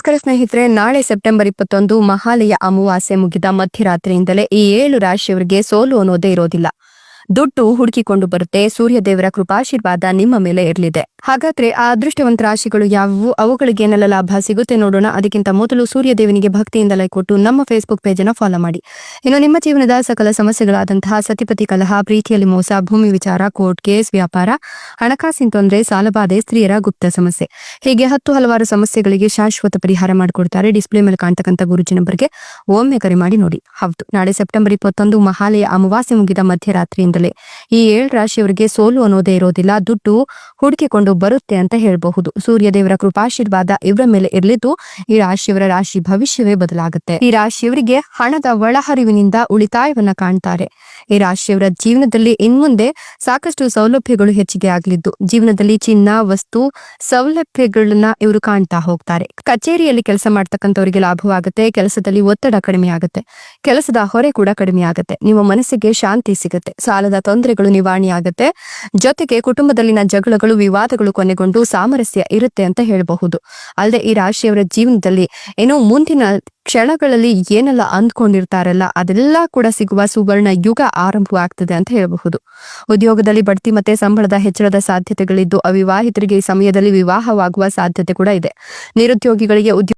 ನಮಸ್ಕಾರ ಸ್ನೇಹಿತರೆ, ನಾಳೆ ಸೆಪ್ಟೆಂಬರ್ ಇಪ್ಪತ್ತೊಂದು ಮಹಾಲಯ ಅಮಾವಾಸ್ಯೆ ಮುಗಿದ ಮಧ್ಯರಾತ್ರಿಯಿಂದಲೇ ಈ ಏಳು ರಾಶಿಯವರಿಗೆ ಸೋಲು ಅನ್ನೋದೇ ಇರೋದಿಲ್ಲ. ದುಡ್ಡು ಹುಡುಕಿಕೊಂಡು ಬರುತ್ತೆ, ಸೂರ್ಯದೇವರ ಕೃಪಾಶೀರ್ವಾದ ನಿಮ್ಮ ಮೇಲೆ ಇರಲಿದೆ. ಹಾಗಾದ್ರೆ ಆ ಅದೃಷ್ಟವಂತ ರಾಶಿಗಳು ಯಾವುವು? ಅವುಗಳಿಗೆ ಏನೆಲ್ಲ ಲಾಭ ಸಿಗುತ್ತೆ ನೋಡೋಣ. ಅದಕ್ಕಿಂತ ಮೊದಲು ಸೂರ್ಯದೇವನಿಗೆ ಭಕ್ತಿಯಿಂದ ಲೈಕ್ ಕೊಟ್ಟು ನಮ್ಮ ಫೇಸ್ಬುಕ್ ಪೇಜ್ ಅನ್ನು ಫಾಲೋ ಮಾಡಿ. ಇನ್ನು ನಿಮ್ಮ ಜೀವನದ ಸಕಲ ಸಮಸ್ಯೆಗಳಾದಂತಹ ಸತಿಪತಿ ಕಲಹ, ಪ್ರೀತಿಯಲ್ಲಿ ಮೋಸ, ಭೂಮಿ ವಿಚಾರ ಕೋರ್ಟ್ ಕೇಸ್ ವ್ಯಾಪಾರ, ಹಣಕಾಸಿನ ತೊಂದರೆ, ಸಾಲಬಾಧೆ, ಸ್ತ್ರೀಯರ ಗುಪ್ತ ಸಮಸ್ಯೆ. ಹೀಗೆ ಹತ್ತು ಹಲವಾರು ಸಮಸ್ಯೆಗಳಿಗೆ ಶಾಶ್ವತ ಪರಿಹಾರ ಮಾಡಿಕೊಡ್ತಾರೆ. ಡಿಸ್ಪ್ಲೇ ಮೇಲೆ ಕಾಣ್ತಕ್ಕಂಥ ಗುರುಜಿ ನಂಬರ್ಗೆ ಒಮ್ಮೆ ಕರೆ ಮಾಡಿ ನೋಡಿ. ಹೌದು, ನಾಳೆ ಸೆಪ್ಟೆಂಬರ್ ಇಪ್ಪತ್ತೊಂದು ಮಹಾಲಯ ಅಮಾವಾಸ್ಯೆ ಮುಗಿದ ಮಧ್ಯರಾತ್ರಿಯಿಂದಲೇ ಈ ಏಳು ರಾಶಿಯವರಿಗೆ ಸೋಲು ಅನ್ನೋದೇ ಇರೋದಿಲ್ಲ. ದುಡ್ಡು ಹುಡುಕಿಕೊಂಡು ಬರುತ್ತೆ ಅಂತ ಹೇಳಬಹುದು. ಸೂರ್ಯದೇವರ ಕೃಪಾಶೀರ್ವಾದ ಇವರ ಮೇಲೆ ಇರಲಿದ್ದು, ಈ ರಾಶಿಯವರ ರಾಶಿ ಭವಿಷ್ಯವೇ ಬದಲಾಗುತ್ತೆ. ಈ ರಾಶಿಯವರಿಗೆ ಹಣದ ಒಳಹರಿವಿನಿಂದ ಉಳಿತಾಯವನ್ನ ಕಾಣ್ತಾರೆ. ಈ ರಾಶಿಯವರ ಜೀವನದಲ್ಲಿ ಇನ್ಮುಂದೆ ಸಾಕಷ್ಟು ಸೌಲಭ್ಯಗಳು ಹೆಚ್ಚಿಗೆ ಆಗಲಿದ್ದು, ಜೀವನದಲ್ಲಿ ಚಿನ್ನ, ವಸ್ತು, ಸೌಲಭ್ಯಗಳನ್ನ ಇವರು ಕಾಣ್ತಾ ಹೋಗ್ತಾರೆ. ಕಚೇರಿಯಲ್ಲಿ ಕೆಲಸ ಮಾಡ್ತಕ್ಕಂಥವರಿಗೆ ಲಾಭವಾಗುತ್ತೆ, ಕೆಲಸದಲ್ಲಿ ಒತ್ತಡ ಕಡಿಮೆ ಆಗುತ್ತೆ, ಕೆಲಸದ ಹೊರೆ ಕೂಡ ಕಡಿಮೆ ಆಗುತ್ತೆ, ನಿಮ್ಮ ಮನಸ್ಸಿಗೆ ಶಾಂತಿ ಸಿಗುತ್ತೆ, ಸಾಲದ ತೊಂದರೆಗಳು ನಿವಾರಣೆ ಆಗುತ್ತೆ ಜೊತೆಗೆ ಕುಟುಂಬದಲ್ಲಿನ ಜಗಳಗಳು, ವಿವಾದಗಳು ಕೊನೆಗೊಂಡು ಸಾಮರಸ್ಯ ಇರುತ್ತೆ ಅಂತ ಹೇಳಬಹುದು. ಅಲ್ಲದೆ ಈ ರಾಶಿಯವರ ಜೀವನದಲ್ಲಿ ಏನೋ ಮುಂದಿನ ಕ್ಷಣಗಳಲ್ಲಿ ಏನೆಲ್ಲ ಅಂದ್ಕೊಂಡಿರ್ತಾರಲ್ಲ, ಅದೆಲ್ಲ ಕೂಡ ಸಿಗುವ ಸುವರ್ಣ ಯುಗ ಆರಂಭವಾಗ್ತದೆ ಅಂತ ಹೇಳಬಹುದು. ಉದ್ಯೋಗದಲ್ಲಿ ಬಡ್ತಿ ಮತ್ತೆ ಸಂಬಳದ ಹೆಚ್ಚಳದ ಸಾಧ್ಯತೆಗಳಿದ್ದು, ಅವಿವಾಹಿತರಿಗೆ ಈ ಸಮಯದಲ್ಲಿ ವಿವಾಹವಾಗುವ ಸಾಧ್ಯತೆ ಕೂಡ ಇದೆ. ನಿರುದ್ಯೋಗಿಗಳಿಗೆ ಉದ್ಯೋಗ